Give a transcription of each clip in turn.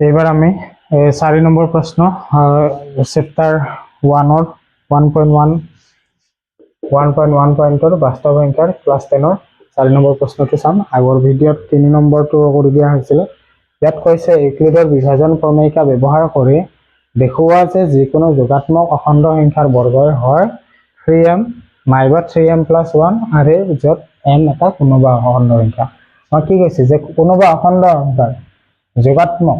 এইবাৰ আমি চাৰি নম্বৰ প্ৰশ্ন চেপ্টাৰ ওৱানৰ one point one one point one পইণ্টৰ বাস্তৱ সংখ্যাৰ ক্লাছ টেনৰ চাৰি নম্বৰ প্ৰশ্নটো চাম। আগৰ ভিডিঅ'ত তিনি নম্বৰটো কৰি দিয়া হৈছিলে। ইয়াত কৈছে, ইউক্লিডৰ বিভাজন প্ৰণায়িকা ব্যৱহাৰ কৰি দেখুওৱা যে যিকোনো যোগাত্মক অখণ্ড সংখ্যাৰ বৰ্গই হয় থ্ৰী এম নাইবা থ্ৰী এম প্লাছ ওৱান আৰু য'ত এম এটা কোনোবা অখণ্ড সংখ্যা। মই কি কৈছে যে কোনোবা অখণ্ড সংখ্যাৰ যোগাত্মক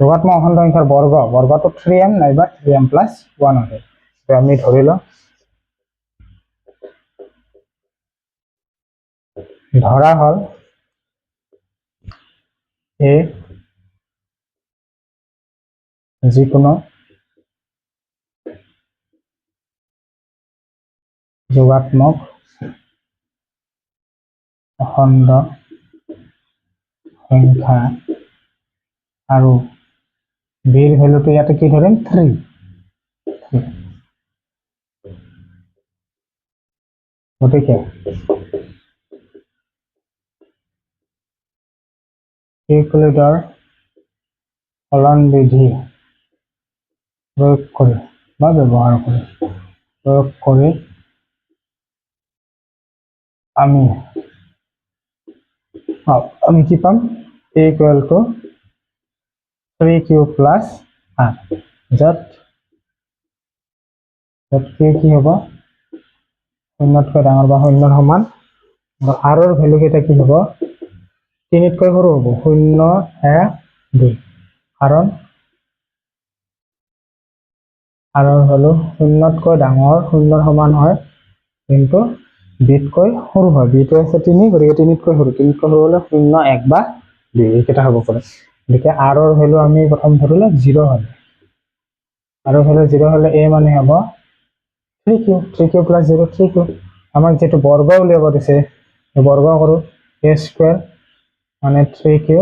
যোগাত্মক অখণ্ড সংখ্যাৰ বৰ্গ বৰ্গটো থ্ৰী এম নাইবা থ্ৰী এম প্লাছ ওৱান হয় আমি ধৰি লওঁ ধৰা হ'ল এ যিকোনো যোগাত্মক অখণ্ড সংখ্যা আৰু বিৰ ভেলুটো ইয়াতে কি ধৰিম থ্ৰী গতিকে ইউক্লিডৰ ফলন বিধি প্ৰয়োগ কৰি বা ব্যৱহাৰ কৰি প্ৰয়োগ কৰি আমি। আমি কি পাম? A equal to three Q plus R কি হ'ব শূন্যতকৈ ডাঙৰ বা শূন্যৰ সমান আৰু আৰৰ ভেলু কেইটা কি হ'ব? তিনিতকৈ সৰু হ'ব শূন্য এক দুই। কাৰণ আৰৰ ভেলু শূন্যতকৈ ডাঙৰ শূন্যৰ সমান হয় কিন্তু বিতকৈ সৰু হয়। বিটো আছে তিনি গতিকে তিনিতকৈ সৰু। তিনিতকৈ সৰু হ'লে শূন্য এক বা দুই। এইকেইটা হ'ব পাৰে। গতিকে আৰৰ ভেলু আমি প্ৰথম ধৰিলে জিৰ' হ'লে আৰৰ ভেলু জিৰ' হ'লে এ মানে হ'ব three Q three Q plus zero' three Q আমাক যিটো বৰ্গ উলিয়াব দিছে, সেই বৰ্গ কৰোঁ এ স্কুৱেৰ মানে three Q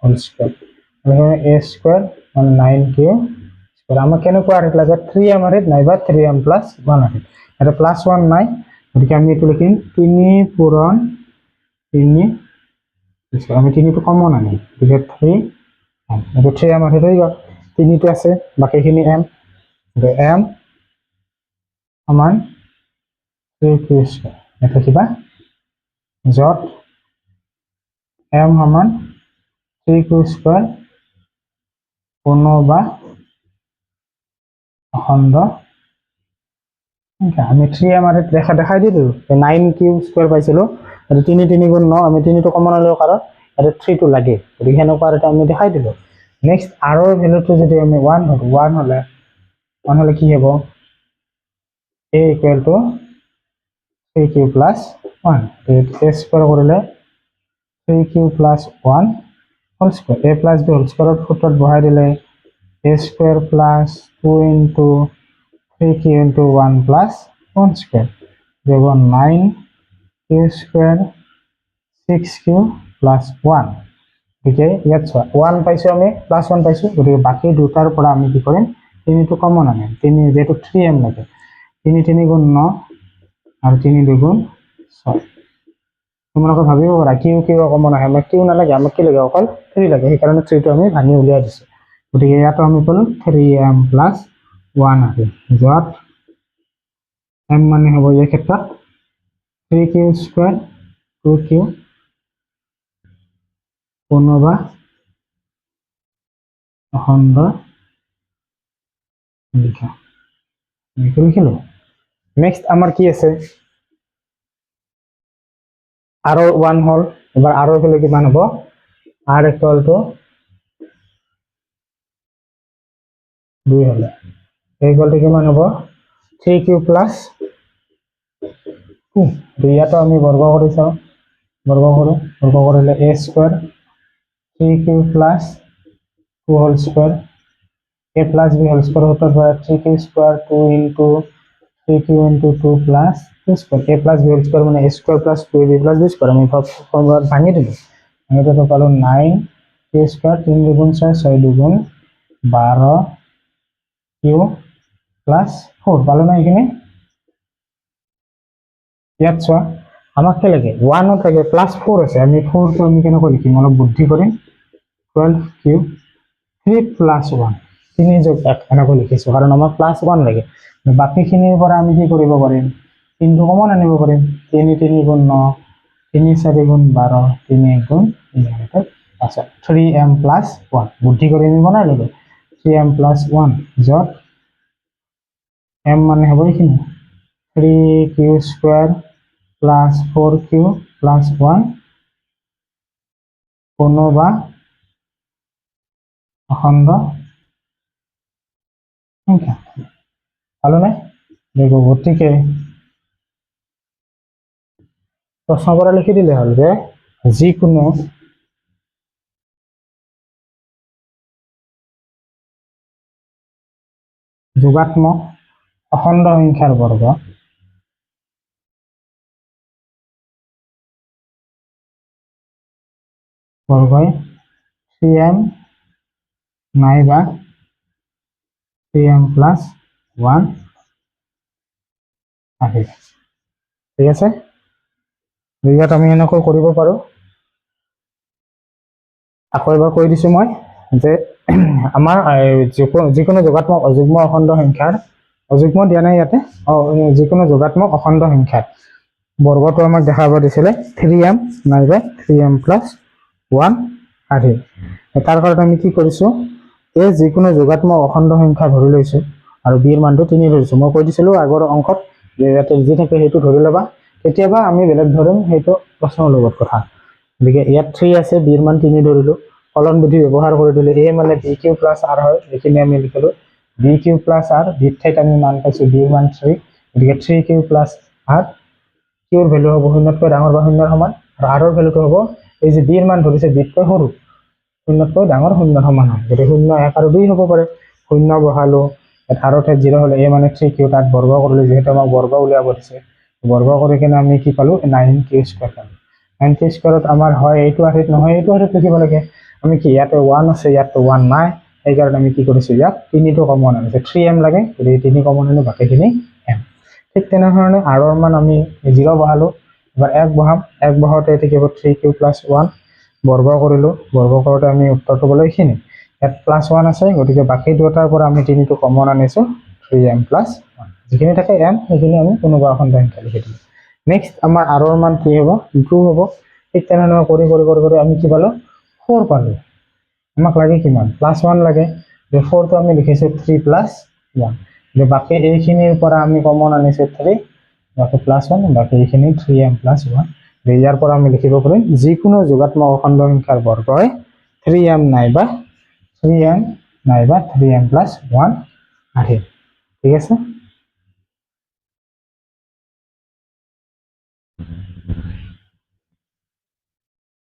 whole square A square মানে নাইন কিউ স্কুৱেৰ আমাক কেনেকুৱা আৰ্হিত লাগে? থ্ৰী এম আৰ্হিত নাইবা থ্ৰী এম প্লাছ ওৱান আৰ্হিত ইয়াতে প্লাছ ওৱান নাই, গতিকে আমি এইটো লিখিম তিনি পূৰণ তিনি, আমি তিনিটো কমন আনিম। গতিকে থ্ৰী এইটো থ্ৰী এম আৰ্হিত হৈ গ'ল। তিনিটো আছে, বাকীখিনি এম। এম, সমান থ্ৰী কিউ স্কুৱেৰ ইয়াত লিখিবা য'ত এম সমান থ্ৰী কিউ স্কুৱেৰ কোনোবা অখণ্ড আমি থ্ৰী এম আৰ্হিত দেখা দেখাই দিলোঁ। নাইন কিউ স্কুৱেৰ পাইছিলোঁ। তিনি তিনি গুণ ন, আমি তিনিটো কমন হ'লেও কাৰণ ইয়াতে থ্ৰীটো লাগে গতিকে সেনেকুৱা এটা আমি দেখাই দিলোঁ। নেক্সট আৰৰ ভেলুটো যদি আমি ওৱান ধৰোঁ ওৱান হ'লে ওৱান হ'লে কি হ'ব? A equal to three Q plus one A square কৰিলে three Q plus one whole square A plus B whole স্কুৱেৰত সূত্ৰত বহাই দিলে A square plus two into three Q into one plus one square দিব nine Q square six Q plus one গতিকে ইয়াত চোৱা one পাইছোঁ আমি প্লাছ ওৱান পাইছোঁ। গতিকে বাকী দুটাৰ পৰা আমি কি কৰিম? তিনিটো কমন আনিম তিনি, যিহেতু থ্ৰী এম লাগে। তিনি তিনি গুণ ন আৰু তিনি দুগুণ ছয়। তোমালোকে ভাবিব পাৰা কিউ কিউ কমন আহে। আমাক কিউ নালাগে, আমাক কি লাগে? অকল থ্ৰী লাগে। সেইকাৰণে থ্ৰীটো আমি ভাঙি উলিয়াই দিছোঁ। গতিকে ইয়াতো আমি পালোঁ থ্ৰী এম প্লাছ ওৱান আহে য'ত এম মানে হ'ব এই ক্ষেত্ৰত three Q square two Q কোনোবা অখণ্ড লিখা। লিখি লিখিলোঁ নেক্সট আমাৰ কি আছে? আৰু ওৱান হ'ল এবাৰ আৰু হ'লে কিমান হ'ব? আৰ ইকুৱেল টু দুই হ'লে। ইকুৱেল টু কিমান হ'ব? থ্ৰী কিউ প্লাছ টু ইয়াতো আমি বৰ্গ কৰি চাওঁ। বৰ্গ কৰোঁ। বৰ্গ কৰিলে A square three Q plus two whole square A plus B whole square সূত্ৰৰ পৰা three Q square two into three Q into two plus two square A plus B whole square মানে A square plus two B plus B square আমি ফৰ্মুলাত ভাঙি দিলোঁ ভাঙি দিওঁতে পালোঁ নাইন কিউ স্কুৱেৰ তিনি দুগুণ ছয় ছয় দুগুণ বাৰ কিউ প্লাছ ফ'ৰ পালোঁ না এইখিনি ইয়াত চোৱা আমাক কি লাগে? ওৱানত লাগে প্লাছ ফ'ৰ আছে। আমি ফ'ৰটো আমি কেনেকৈ লিখিম? অলপ বুদ্ধি কৰিম। Twelve q three plus one তিনি যোগ এক এনেকৈ লিখিছোঁ কাৰণ আমাক প্লাছ ওৱান লাগে। বাকীখিনিৰ পৰা আমি কি কৰিব পাৰিম? তিনিটো কমন আনিব পাৰিম। তিনি তিনি গুণ ন, তিনি চাৰি গুণ বাৰ, তিনি এক গুণ এঘাৰ। আচ্ছা থ্ৰী এম প্লাছ ওৱান বুদ্ধি কৰি আমি বনাই ল'লোঁ। থ্ৰী এম প্লাছ ওৱান য'ত এম মানে হ'ব এইখিনি। Three q square plus four q plus one কোনোবা অখণ্ড সংখ্যা ভালনে দেখো গতিকে প্ৰশ্ন পৰা লিখি দিলে হ'ল যে, যিকোনো যোগাত্মক অখণ্ড সংখ্যাৰ বৰ্গ বৰ্গই থ্ৰী এম নাইবা থ্ৰী এম প্লাছ ওৱান আহে ঠিক আছে? ইয়াত আমি এনেকৈ কৰিব পাৰোঁ। আকৌ এবাৰ কৈ দিছোঁ মই যে আমাৰ যিকোনো যোগাত্মক অযুগ্ম অখণ্ড সংখ্যাৰ অযুগ্ম দিয়া নাই ইয়াতে। যিকোনো যোগাত্মক অখণ্ড সংখ্যাৰ বৰ্গটো আমাক দেখাব দিছিলে। থ্ৰী এম নাইবা থ্ৰী এম প্লাছ ওৱান আহে। তাৰ কাৰণে আমি কি কৰিছোঁ? এই যিকোনো যোগাত্মক অখণ্ড সংখ্যা ধৰি লৈছোঁ আৰু বিৰ মানটো তিনি ধৰিছোঁ। মই কৈ দিছিলোঁ আগৰ অংকত যে ইয়াতে যি থাকে সেইটো ধৰি ল'বা। কেতিয়াবা আমি বেলেগ ধৰিম, সেইটো প্ৰশ্নৰ লগত কথা। গতিকে ইয়াত থ্ৰী আছে, বিৰ মান তিনি ধৰিলোঁ। কলন বুদ্ধি ব্যৱহাৰ কৰি দিলোঁ। এ মানে বি কিউ প্লাছ আৰ হয় এইখিনি আমি লিখিলোঁ। বি কিউ প্লাছ আৰ বিৰ ঠাইত আমি মান পাইছোঁ বিৰ মান থ্ৰী। গতিকে থ্ৰী কিউ প্লাছ আৰ, কিউৰ ভেলু হ'ব শূন্যতকৈ ডাঙৰ বা শূন্যৰ সমান। আৰু আৰৰ ভেলুটো হ'ব, এই যে বিৰ মান ধৰিছে বিতকৈ সৰু। শূন্যতকৈ ডাঙৰ শূন্যৰ সমান হয়। গতিকে শূন্য এক আৰু দুই হ'ব পাৰে, শূন্য বহালোঁ, ইয়াত ঠাইত জিৰ' হ'লে এ মানে থ্ৰী কিউ তাত বৰ্গ কৰিলোঁ, যিহেতু আমাক বৰ্গ উলিয়াব দিছে। বৰ্গ কৰি কিনে আমি কি পালোঁ নাইন কিউ স্কুৱাৰ পালোঁ। নাইন কিউ স্কুৱাৰত আমাৰ হয় এইটো আৰ্হিত নহয়, এইটো আৰ্হিত লিখিব লাগে। আমি কি, ইয়াতে ওৱান আছে ইয়াততো ওৱান নাই, সেইকাৰণে আমি কি কৰিছোঁ, ইয়াত তিনিটো কমন আনিছে। থ্ৰী এম লাগে গতিকে তিনি কমন আনি, বাকীখিনি এম ঠিক তেনেধৰণে আৰৰ মান আমি জিৰ' বহালোঁ, এবাৰ এক বহাম, এক বহাওঁতে এতিয়া থ্ৰী কিউ প্লাছ ওৱান বৰ্গ কৰিলোঁ। বৰ্গ কৰোঁতে আমি উত্তৰটো পালোঁ এইখিনি। ইয়াত প্লাছ ওৱান আছে, গতিকে বাকী দুটাৰ পৰা আমি তিনিটো কমন আনিছোঁ থ্ৰী এম প্লাছ ওৱান যিখিনি থাকে এম সেইখিনি আমি কোনোবা এখন সংখ্যা লিখি দিলোঁ নেক্সট আমাৰ আৰৰ মান কি হ'ব? টু হ'ব। ঠিক তেনেধৰণে কৰি কৰি কৰি কৰি আমি কি পালোঁ? ফ'ৰ পালোঁ। আমাক লাগে কিমান? প্লাছ ওৱান লাগে। যে ফ'ৰটো আমি লিখিছোঁ থ্ৰী প্লাছ ওৱান যে বাকী এইখিনিৰ পৰা আমি কমন আনিছোঁ থ্ৰী বাকী প্লাছ ওৱান বাকী এইখিনি থ্ৰী এম প্লাছ ওৱান ইয়াৰ পৰা আমি লিখিব পাৰিম যিকোনো যোগাত্মক অখণ্ড সংখ্যাৰ বৰ্গই থ্ৰী এম নাইবা থ্ৰী এম নাইবা থ্ৰী এম প্লাছ ওৱান আহে। ঠিক আছে?